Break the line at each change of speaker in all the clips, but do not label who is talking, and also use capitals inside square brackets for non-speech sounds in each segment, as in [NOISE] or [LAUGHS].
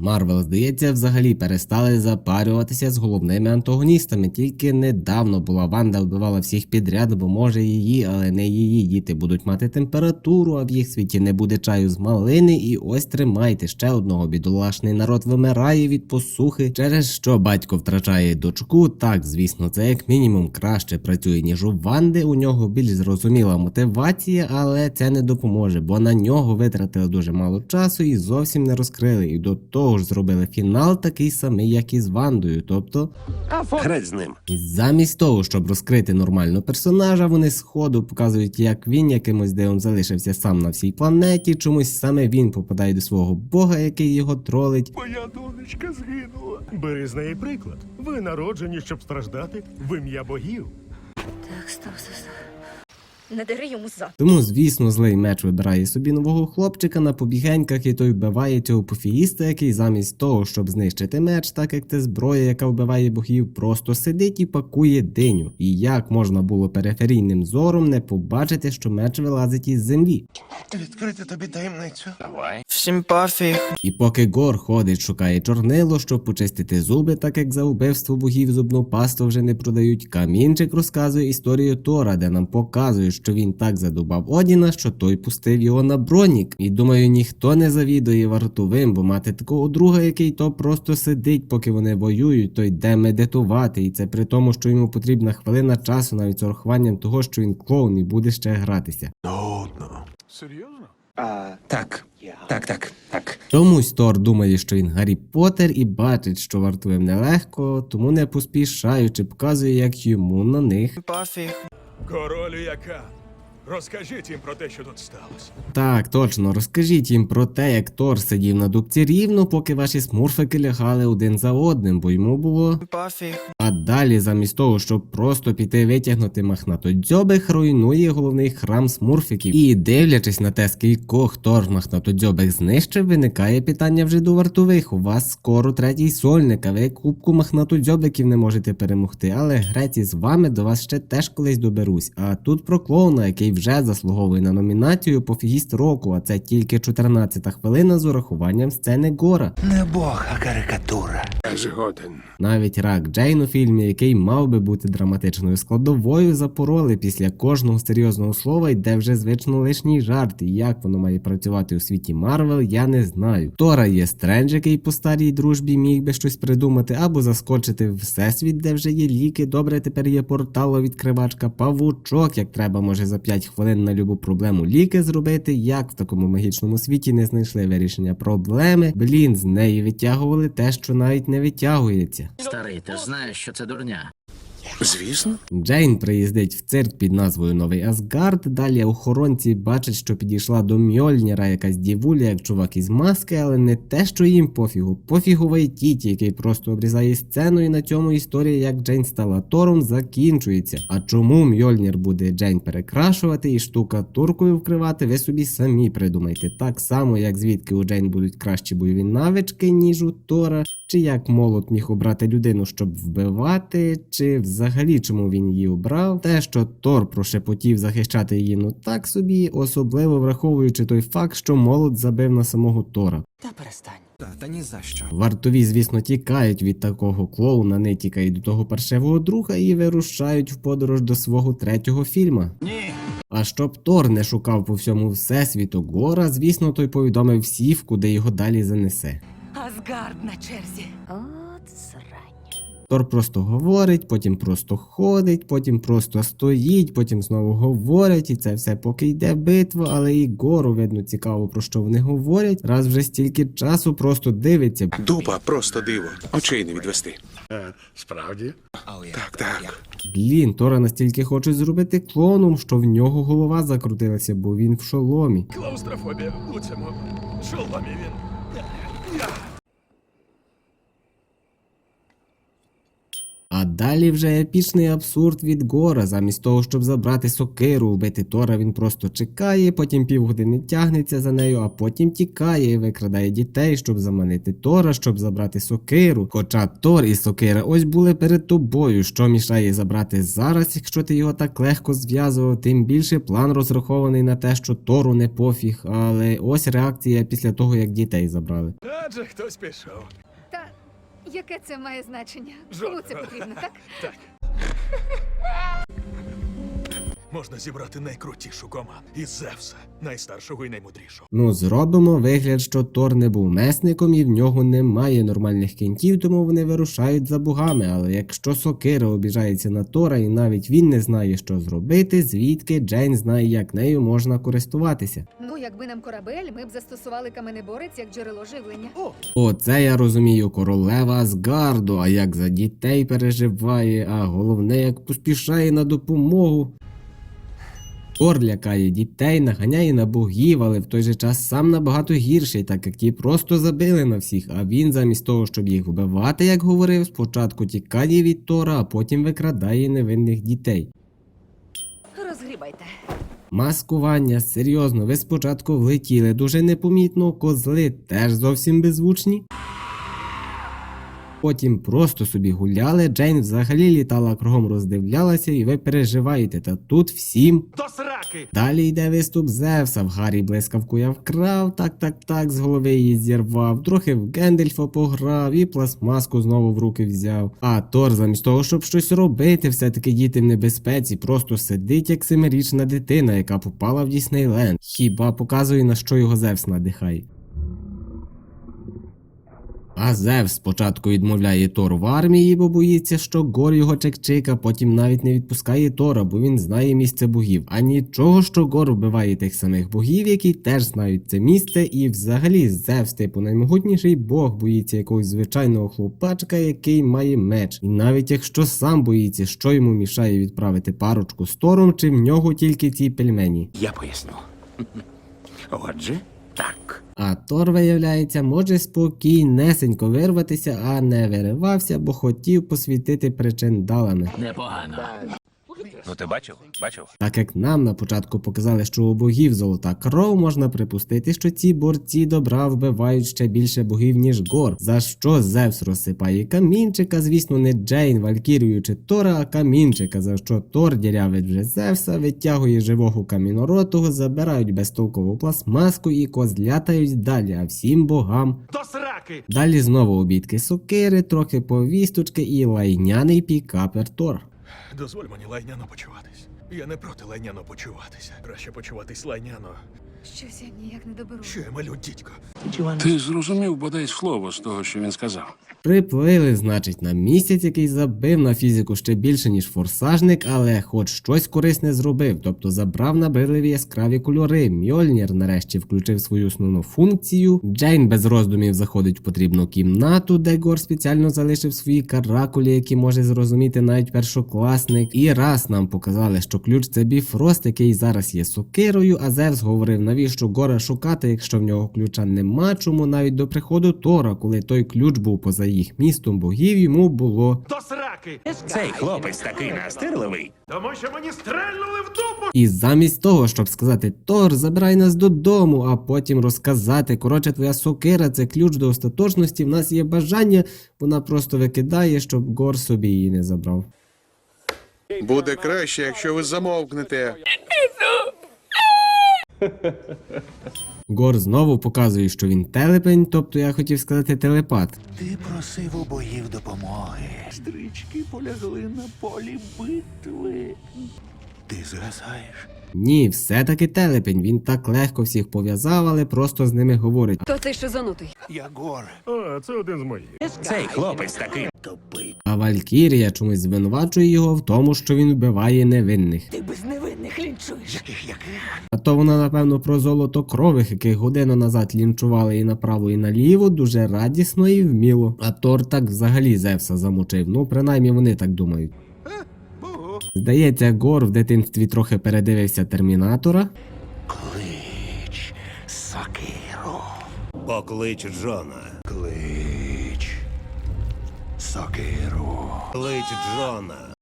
Марвел, здається, взагалі перестали запарюватися з головними антагоністами. Тільки недавно була Ванда вбивала всіх підряд, бо може її, але не її діти будуть мати температуру, а в їх світі не буде чаю з малини. І ось тримайте ще одного бідолашний народ вимирає від посухи, через що батько втрачає дочку. Так, звісно, це як мінімум краще працює, ніж у Ванди. У нього більш зрозуміла мотивація, але це не допоможе, бо на нього витратили дуже мало часу і зовсім не розкрили. І до того ж зробили фінал такий самий, як і з Вандою. Тобто,
Греть з ним.
і замість того, щоб розкрити нормально персонажа, вони сходу показують, як він якимось дивом залишився сам на всій планеті. Чомусь саме він попадає до свого бога, який його тролить.
Моя донечка згинула. Бери з неї приклад. Ви народжені, щоб страждати в ім'я богів.
Так, стоп, стоп, стоп. Не дари йому зад.
Тому, звісно, злий меч вибирає собі нового хлопчика на побігеньках, і той вбиває цього пофіїста, який замість того, щоб знищити меч, так як це зброя, яка вбиває богів, просто сидить і пакує диню. І як можна було периферійним зором не побачити, що меч вилазить із землі.
Відкрити тобі таємницю. Давай.
Всім пофіг.
І поки Гор ходить, шукає чорнило, щоб почистити зуби, так як за вбивство богів зубну пасту вже не продають. Камінчик розказує історію Тора, де нам показують, що він так задубав Одіна, що той пустив його на бронік. І думаю, ніхто не завідує вартовим, бо мати такого друга, який то просто сидить, поки вони воюють, то йде медитувати. І це при тому, що йому потрібна хвилина часу, навіть з урахуванням того, що він клоун і буде ще гратися.
Нудно.
Так. Так, так, так.
Чомусь Тор думає, що він Гаррі Поттер і бачить, що вартовим нелегко, тому не поспішаючи показує, як йому на них.
Пофіг.
Королю яка? Розкажіть їм про те, що тут сталося.
Так, точно, розкажіть їм про те, як Тор сидів на дубці рівно, поки ваші смурфики лягали один за одним, бо йому було.
Пофіг.
А далі, замість того, щоб просто піти витягнути махнатодзьобих, руйнує головний храм смурфиків. І дивлячись на те, скількох Тор махнатодзьобих знищив, виникає питання вже до вартових. У вас скоро третій сольник, а ви кубку махнатодзьобиків не можете перемогти. Але греці з вами до вас ще теж колись доберусь. А тут про клоуна, який вже заслуговує на номінацію пофігіст року, а це тільки 14-та хвилина з урахуванням сцени Гора.
Не бог, а карикатура. Згоден.
Навіть рак Джейн у фільмі, який мав би бути драматичною складовою, запороли після кожного серйозного слова йде вже звично лишній жарт. І як воно має працювати у світі Марвел, я не знаю. Тора є Стрендж, який по старій дружбі міг би щось придумати, або заскочити в всесвіт, де вже є ліки. Добре, тепер є порталовідкривачка, павучок, як треба, може за 5 хвилин на любу проблему ліки зробити. Як в такому магічному світі не знайшли вирішення проблеми? Блін, з неї витягували те, що навіть не витягується.
Старий, ти ж знаєш, що це дурня.
Звісно.
Джейн приїздить в цирк під назвою Новий Асгард. Далі охоронці бачать, що підійшла до Мьольніра якась дівуля, як чувак із маски, але не те, що їм пофігу. Пофіговий тіті, який просто обрізає сцену, і на цьому історія, як Джейн стала Тором, закінчується. А чому Мьольнір буде Джейн перекрашувати і штукатуркою вкривати, ви собі самі придумайте. Так само, як звідки у Джейн будуть кращі бойові навички, ніж у Тора, чи як молот міг обрати людину, щоб вбивати, чи взагалі чому він її обрав. Те, що Тор прошепотів захищати її, ну так собі, особливо враховуючи той факт, що молот забив на самого Тора.
Та перестань. Та, та ні за що.
Вартові, звісно, тікають від такого клоуна, не тікають до того паршивого друга і вирушають в подорож до свого третього фільма. Ні. А щоб Тор не шукав по всьому всесвіту Гора, звісно, той повідомив всіх, куди його далі занесе.
Асгард на черзі. От срань.
Тор просто говорить, потім просто ходить, потім просто стоїть, потім знову говорить, і це все поки йде битва, але і гору видно цікаво, про що вони говорять. Раз вже стільки часу просто дивиться.
Дуба просто диво. Очей не відвести.
Справді?
Так, так.
Блін, Тора настільки хочуть зробити клоном, що в нього голова закрутилася, бо він в шоломі.
Клаустрофобія у цьому шоломі він.
А далі вже епічний абсурд від Гора. Замість того, щоб забрати сокиру, вбити Тора, він просто чекає, потім півгодини тягнеться за нею, а потім тікає і викрадає дітей, щоб заманити Тора, щоб забрати сокиру. Хоча Тор і сокира ось були перед тобою. Що мішає забрати зараз, якщо ти його так легко зв'язував, тим більше план розрахований на те, що Тору не пофіг, але ось реакція після того, як дітей забрали.
Адже хтось пішов.
Яке це має значення? Кому це потрібно, так?
Так. [LAUGHS] Можна зібрати найкрутішу команду із Зевса, найстаршого і наймудрішого.
Ну, зробимо вигляд, що Тор не був месником і в нього немає нормальних кінтів, тому вони вирушають за богами. Але якщо Сокира обіжається на Тора і навіть він не знає, що зробити, звідки Джейн знає, як нею можна користуватися.
Ну, якби нам корабель, ми б застосували каменеборець як джерело живлення.
О,
Оце я розумію, королева Асгарду, а як за дітей переживає, а головне, як поспішає на допомогу. Тор лякає дітей, наганяє на богів, але в той же час сам набагато гірший, так як ті просто забили на всіх, а він замість того, щоб їх вбивати, як говорив, спочатку тікає від Тора, а потім викрадає невинних дітей.
Розгрібайте.
Маскування, серйозно, ви спочатку влетіли дуже непомітно, козли теж зовсім беззвучні. Потім просто собі гуляли, Джейн взагалі літала кругом роздивлялася, і ви переживаєте, та тут всім.
до сраки!
Далі йде виступ Зевса, в Гаррі блискавку я вкрав, так так так, з голови її зірвав, трохи в Гендельфа пограв і пластмаску знову в руки взяв. А Тор, замість того, щоб щось робити, все-таки діти в небезпеці, просто сидить як семирічна дитина, яка попала в Діснейленд. Хіба показує на що його Зевс надихає. А Зевс спочатку відмовляє Тор в армії, бо боїться, що Гор його чекчика, потім навіть не відпускає Тора, бо він знає місце богів. А нічого, що Гор вбиває тих самих богів, які теж знають це місце, і взагалі Зевс, типу наймогутніший бог, боїться якогось звичайного хлопачка, який має меч. І навіть якщо сам боїться, що йому мішає відправити парочку з Тором, чи в нього тільки ці пельмені.
Я поясню. Отже, так.
А Тор, виявляється, може спокійнесенько вирватися, а не виривався, бо хотів посвітити причиндалами.
Непогано.
Ну ти бачив? Бачив?
Так як нам на початку показали, що у богів золота кров, можна припустити, що ці борці добра вбивають ще більше богів, ніж гор. За що Зевс розсипає камінчика, звісно, не Джейн, Валькірію чи Тора, а камінчика, за що Тор дірявить вже Зевса, витягує живого каміноротого, забирають безтолкову пластмаску і козлятають далі, а всім богам.
До сраки!
Далі знову обідки сокири, трохи повісточки і лайняний пікапер Тор.
Дозволь мені лайняно почуватись. Я не проти лайняно почуватися. Краще почуватись лайняно.
Щось я ніяк не доберу.
Що я малю, дідько?
Ти зрозумів бодай слово з того, що він сказав.
Приплили, значить, на місяць, який забив на фізику ще більше, ніж форсажник, але хоч щось корисне зробив, тобто забрав набридливі яскраві кольори. Мьольнір нарешті включив свою основну функцію. Джейн без роздумів заходить в потрібну кімнату, де Гор спеціально залишив свої каракулі, які може зрозуміти навіть першокласник. І раз нам показали, що ключ це біфрост, який зараз є сокирою, а Зевс говорив, навіщо Гора шукати, якщо в нього ключа нема, чому навіть до приходу Тора, коли той ключ був поза їх містом богів, йому було
До сраки!
Цей хлопець такий настирливий.
Тому що мені стрельнули в дупу!
І замість того, щоб сказати Тор, забирай нас додому, а потім розказати, коротше, твоя сокира це ключ до остаточності, в нас є бажання, вона просто викидає, щоб Гор собі її не забрав.
Буде краще, якщо ви замовкнете. [LAUGHS]
Гор знову показує, що він телепень, тобто я хотів сказати телепат.
Ти просив у боїв допомоги. Стрічки полягли на полі битви. Ти згасаєш.
Ні, все-таки телепень, він так легко всіх пов'язав, але просто з ними говорить.
То ти шизонутий.
Я гор.
А, це один з моїх.
Цей хлопець такий.
Тупий.
А Валькірія чомусь звинувачує його в тому, що він вбиває невинних.
Ти без невинних лінчуєш. Яких яких?
А то вона, напевно, про золото крових, яких годину назад лінчували і направо, і наліво, дуже радісно і вміло. А Тор так взагалі Зевса замучив. Ну, принаймні вони так думають. Здається, Гор в дитинстві трохи передивився термінатора.
Клич Сокиру.
Поклич Джона.
Клич. сокиру.
Клич Джона.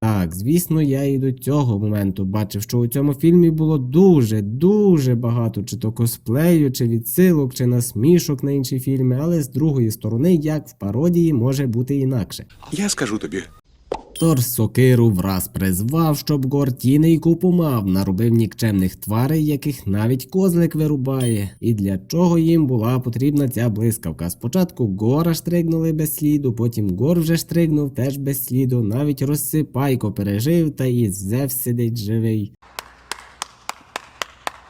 Так, звісно, я і до цього моменту бачив, що у цьому фільмі було дуже, дуже багато чи то косплею, чи відсилок, чи насмішок на інші фільми, але з другої сторони, як в пародії, може бути інакше.
Я скажу тобі.
Тор сокиру враз призвав, щоб Гор тіней купу мав, наробив нікчемних тварей, яких навіть козлик вирубає. І для чого їм була потрібна ця блискавка? Спочатку Гора штригнули без сліду, потім Гор вже штригнув теж без сліду, навіть розсипайко пережив, та і Зевс сидить живий.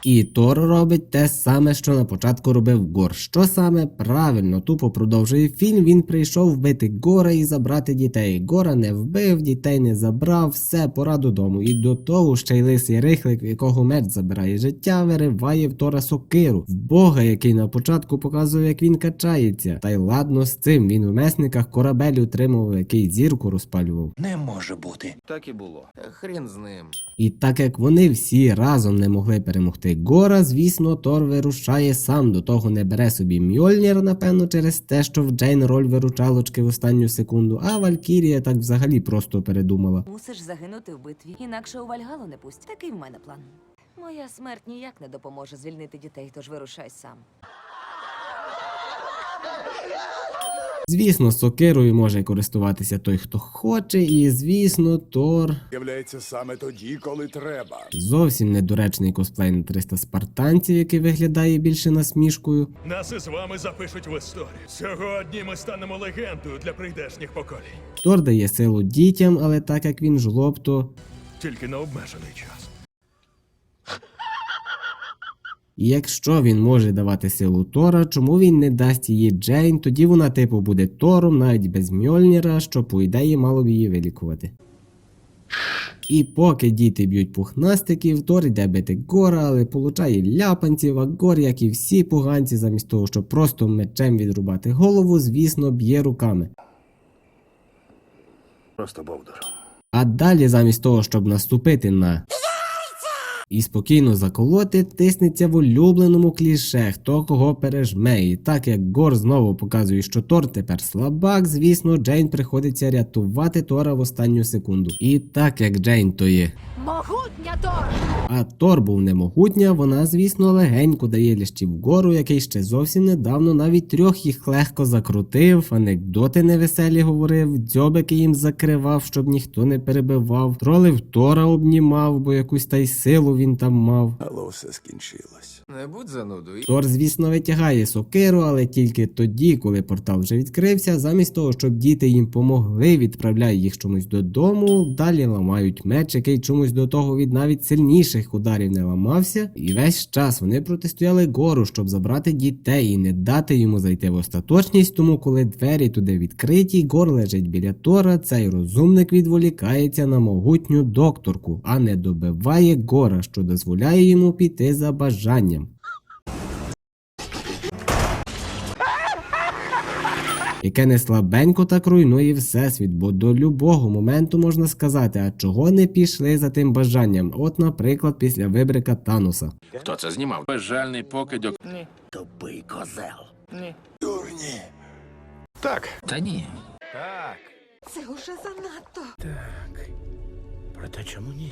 І Тор робить те саме, що на початку робив Гор. Що саме правильно, тупо продовжує фільм. Він прийшов вбити Гора і забрати дітей. Гора не вбив, дітей не забрав, все, пора додому. І до того ще й лисий рихлик, в якого меч забирає життя, вириває в Тора сокиру. В Бога, який на початку показує, як він качається. Та й ладно з цим. Він в месниках корабель утримував, який зірку розпалював.
Не може бути.
Так і було. Хрін з ним.
І так як вони всі разом не могли перемогти Гора, звісно, Тор вирушає сам. До того не бере собі Мьольнір, напевно, через те, що в Джейн роль виручалочки в останню секунду, а Валькірія так взагалі просто передумала.
Мусиш загинути в битві, інакше у Вальгалу не пустять. Такий в мене план. Моя смерть ніяк не допоможе звільнити дітей, тож вирушай сам.
Звісно, сокирою може користуватися той, хто хоче, і звісно, Тор
Являється саме тоді, коли треба.
зовсім недоречний косплей на 300 спартанців, який виглядає більше насмішкою.
Нас із вами запишуть в історію. Сьогодні ми станемо легендою для прийдешніх поколінь.
Тор дає силу дітям, але так як він жлоб, то
Тільки на обмежений час.
І якщо він може давати силу Тора, чому він не дасть її Джейн, тоді вона типу буде Тором навіть без Мьольніра, що по ідеї мало б її вилікувати. І поки діти б'ють пухнастиків, Тор йде бити Гора, але получає ляпанців, а Гор, як і всі поганці, замість того, щоб просто мечем відрубати голову, звісно, б'є руками.
Просто бовдур.
А далі, замість того, щоб наступити на і спокійно заколоти, тиснеться в улюбленому кліше, хто кого пережме. І так як Гор знову показує, що Тор тепер слабак, звісно, Джейн приходиться рятувати Тора в останню секунду. І так як Джейн то є.
Могутня Тор!
А Тор був немогутня, вона, звісно, легенько дає лящів гору, який ще зовсім недавно навіть трьох їх легко закрутив, анекдоти невеселі говорив, дзьобики їм закривав, щоб ніхто не перебивав, тролив Тора обнімав, бо якусь та й силу він там мав.
Але все скінчилось.
Не будь занудою.
Тор, звісно, витягає сокиру, але тільки тоді, коли портал вже відкрився, замість того, щоб діти їм помогли, відправляє їх чомусь додому, далі ламають меч, який чомусь до того від навіть сильніших ударів не ламався. І весь час вони протистояли гору, щоб забрати дітей і не дати йому зайти в остаточність. Тому, коли двері туди відкриті, гор лежить біля Тора, цей розумник відволікається на могутню докторку, а не добиває гора, що дозволяє йому піти за бажанням. Яке не слабенько так руйнує всесвіт, бо до любого моменту можна сказати, а чого не пішли за тим бажанням. От, наприклад, після вибрика Таноса.
Хто це знімав? Безжальний покидьок.
Тупий козел.
Дурні.
Так,
Та ні. Так.
Це уже занадто. Так.
проте чому ні?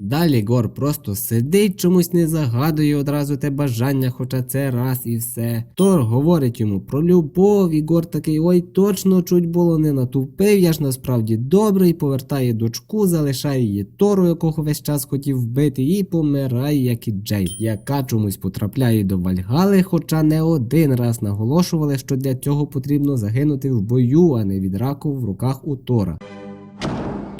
Далі Гор просто сидить, чомусь не загадує одразу те бажання, хоча це раз і все. Тор говорить йому про любов, і Гор такий ой, точно чуть було не натупив, я ж насправді добрий, повертає дочку, залишає її Тору, якого весь час хотів вбити, і помирає, як і Джейн, яка чомусь потрапляє до Вальгали, хоча не один раз наголошували, що для цього потрібно загинути в бою, а не від раку в руках у Тора.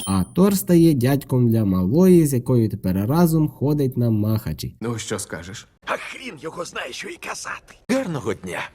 А Тор стає дядьком для малої, з якою тепер разом ходить на махачі.
Ну, що скажеш?
А хрін його знає, що і казати. Гарного дня.